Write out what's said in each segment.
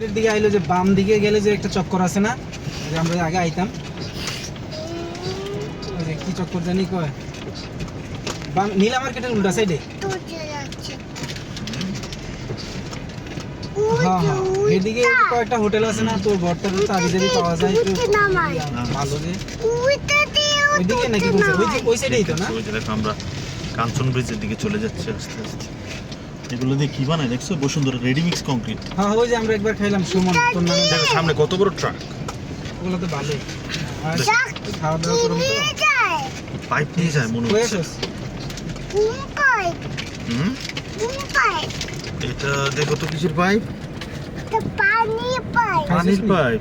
এর দিকে আইলো যে বাম দিকে গেলে যে একটা চক্কর আছে না? যে আমরা আগে আইতাম। কি চক্কর জানি কয়? বাম নীলা মার্কেটের উল্টা সাইডে হ্যাঁ হ্যাঁ। এদিকে কয়েকটা হোটেল আছে না? তোর ভর্তার চাবি চাবি পাওয়া যায় একটু ভালো যে। ওইদিকে নাকি? ওই যে ওই সাইডেই তো না? ওই যে আমরা কাঞ্চন ব্রিজের দিকে চলে যাচ্ছি আস্তে আস্তে। এগুলো দিয়ে কি বানায় দেখছ? বসুন্ধরা রেডিমিক্স কংক্রিট হ্যাঁ ওই যে আমরা একবার খাইলাম সুমন তোর নামে দেখো সামনে কত বড় ট্রাক ওগুলো তো আর খাওয়া দাওয়া করুন তো। পাইপ নিয়ে যায়। মনে হচ্ছে। হুম? এটা দেখো তো কিসের পাইপ পানির পাইপ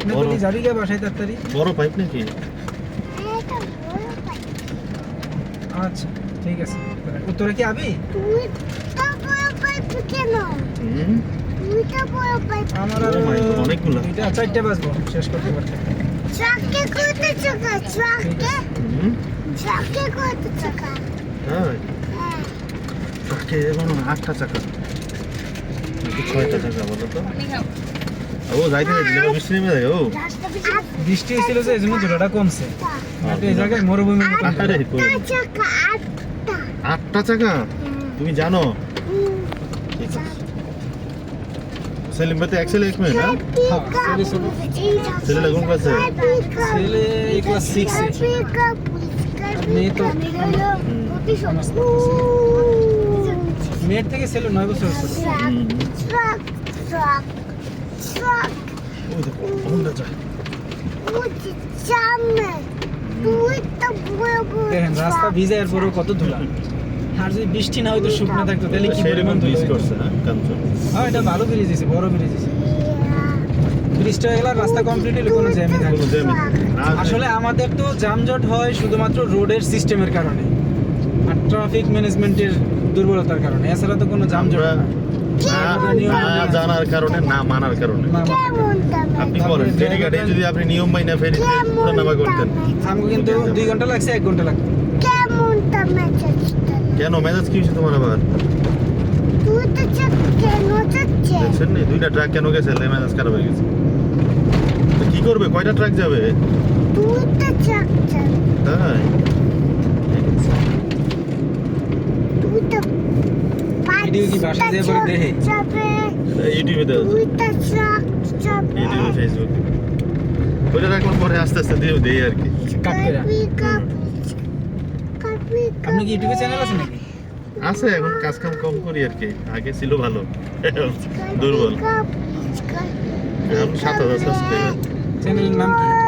না? বড়। বলি যাবি কে বাসায় তাড়াতাড়ি বড় পাইপ নাকি? আচ্ছা ঠিক আছে। তোরা কি আবি? আমার অনেকগুলো। এটা চারটে বাজবো শেষ করতে করতে ট্রাকে কত চাকা ট্রাকে? ট্রাকে কত চাকা হ্যাঁ। ট্রাকে এখন আটটা চাকা। নাকি ছয়টা চাকা বলো তো? ও যাইতে দেখো বৃষ্টি নেমে যায় ও। বৃষ্টি হয়েছিল যে এই জন্য জোড়াটা কমছে। নাহলে এই জায়গায় মরুভূমির মতো আটটা চাকা আটটা। আটটা চাকা? তুমি জানো? ঠিক আছে। সেলিম ভাই তো এক্সেল এক মিনিট হ্যাঁ ছেলে ছোট। ছেলেটা কোন ক্লাসে? ছেলে ক্লাস সিক্সে মেয়ে তো মেয়ের থেকে ছেলে নয় বছর দেখেন রাস্তা ভিজে এরপরেও কত ধুলা। আর যদি বৃষ্টি না হয়তো শুকনো থাকতো তাহলে কি পরিমাণ হইতো। করছে হ্যাঁ কাঞ্চন। হ্যাঁ এটা ভালো ব্রিজ দিয়েছে বড় ব্রিজ দিয়েছে। ব্রিজটা হয়ে গেলে আর রাস্তা কমপ্লিট হলে কোনো জ্যামই থাকবে আসলে আমাদের তো যানজট হয় শুধুমাত্র রোডের সিস্টেমের কারণে আর ট্রাফিক ম্যানেজমেন্টের দুর্বলতার কারণে। এছাড়া তো কোনো হয় না। জানার কারণে না মানার কারণে। আপনি বলেন ফেরি যদি আপনি নিয়ম মাইনা ফেরিতে ওঠানামা করতেন। আমাকে কিন্তু দুই ঘণ্টা লাগছে এক ঘণ্টা যাচ্ছে কেন? মেজাজ কি হয়েছে তোমার আবার? তুই তো চাক কেন যাচ্ছে দেখছেন নি? দুইটা ট্রাক কেন গেছে? লে মেজাজ খারাপ হয়ে গেছে। কি করবে? কয়টা ট্রাক যাবে? তুই ভিডিও কি পরে দেখে? ইউটিউবে দেওয়া ইউটিউবে ফেসবুকে ওইটা রাখলাম পরে আস্তে আস্তে দিয়ে দেই আর কি। কাট করে আপনি কি ইউটিউবে চ্যানেল আছে নাকি? আছে এখন কাজ কাম কম করি আর কি। আগে ছিল ভালো। দুর্বল। সাত হাজার সাবস্ক্রাইবার